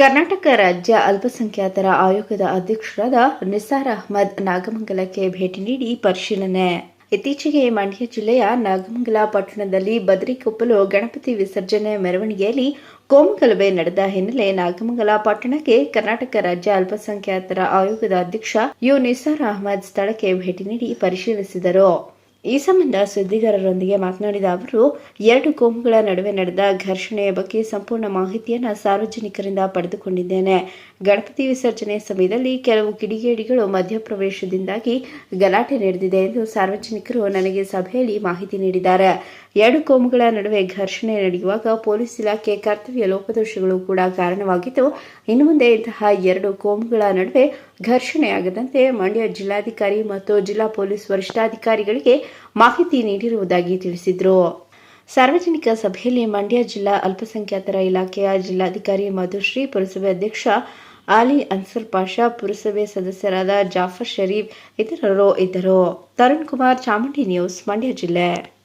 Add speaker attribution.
Speaker 1: ಕರ್ನಾಟಕ ರಾಜ್ಯ ಅಲ್ಪಸಂಖ್ಯಾತರ ಆಯೋಗದ ಅಧ್ಯಕ್ಷರಾದ ನಿಸಾರ್ ಅಹ್ಮದ್ ನಾಗಮಂಗಲಕ್ಕೆ ಭೇಟಿ ನೀಡಿ ಪರಿಶೀಲನೆ. ಇತ್ತೀಚೆಗೆ ಮಂಡ್ಯ ಜಿಲ್ಲೆಯ ನಾಗಮಂಗಲ ಪಟ್ಟಣದಲ್ಲಿ ಬದರಿಕೊಪ್ಪಲು ಗಣಪತಿ ವಿಸರ್ಜನೆ ಮೆರವಣಿಗೆಯಲ್ಲಿ ಕೋಮಗಲಭೆ ನಡೆದ ಹಿನ್ನೆಲೆ ನಾಗಮಂಗಲ ಪಟ್ಟಣಕ್ಕೆ ಕರ್ನಾಟಕ ರಾಜ್ಯ ಅಲ್ಪಸಂಖ್ಯಾತರ ಆಯೋಗದ ಅಧ್ಯಕ್ಷ ಯು ನಿಸಾರ್ ಅಹ್ಮದ್ ಸ್ಥಳಕ್ಕೆ ಭೇಟಿ ನೀಡಿ ಪರಿಶೀಲಿಸಿದರು. ಈ ಸಂಬಂಧ ಸುದ್ದಿಗಾರರೊಂದಿಗೆ ಮಾತನಾಡಿದ ಅವರು, ಎರಡು ಕೋಮುಗಳ ನಡುವೆ ನಡೆದ ಘರ್ಷಣೆಯ ಬಗ್ಗೆ ಸಂಪೂರ್ಣ ಮಾಹಿತಿಯನ್ನು ಸಾರ್ವಜನಿಕರಿಂದ ಪಡೆದುಕೊಂಡಿದ್ದೇನೆ. ಗಣಪತಿ ವಿಸರ್ಜನೆ ಸಮಯದಲ್ಲಿ ಕೆಲವು ಕಿಡಿಗೇಡಿಗಳು ಮಧ್ಯಪ್ರವೇಶದಿಂದಾಗಿ ಗಲಾಟೆ ನಡೆದಿದೆ ಎಂದು ಸಾರ್ವಜನಿಕರು ನನಗೆ ಸಭೆಯಲ್ಲಿ ಮಾಹಿತಿ ನೀಡಿದ್ದಾರೆ. ಎರಡು ಕೋಮುಗಳ ನಡುವೆ ಘರ್ಷಣೆ ನಡೆಯುವಾಗ ಪೊಲೀಸ್ ಇಲಾಖೆ ಕರ್ತವ್ಯ ಲೋಪದೋಷಗಳು ಕೂಡ ಕಾರಣವಾಗಿದ್ದು, ಇನ್ನು ಮುಂದೆ ಇಂತಹ ಎರಡು ಕೋಮುಗಳ ನಡುವೆ ಘರ್ಷಣೆಯಾಗದಂತೆ ಮಂಡ್ಯ ಜಿಲ್ಲಾಧಿಕಾರಿ ಮತ್ತು ಜಿಲ್ಲಾ ಪೊಲೀಸ್ ವರಿಷ್ಠಾಧಿಕಾರಿಗಳಿಗೆ ಮಾಹಿತಿ ನೀಡಿರುವುದಾಗಿ ತಿಳಿಸಿದರು. ಸಾರ್ವಜನಿಕ ಸಭೆಯಲ್ಲಿ ಮಂಡ್ಯ ಜಿಲ್ಲಾ ಅಲ್ಪಸಂಖ್ಯಾತರ ಇಲಾಖೆಯ ಜಿಲ್ಲಾಧಿಕಾರಿ ಮಧುಶ್ರೀ ಪುರಸಭೆ ಅಧ್ಯಕ್ಷ ಆಲಿ ಅನ್ಸರ್ ಪಾಷಾ, ಪುರಸಭೆ ಸದಸ್ಯರಾದ ಜಾಫರ್ ಶರೀಫ್ ಇತರರು ಇದ್ದರು. ತರುಣ್ ಕುಮಾರ್ ಚಾಮುಂಡಿ ನ್ಯೂಸ್, ಮಂಡ್ಯ ಜಿಲ್ಲೆ.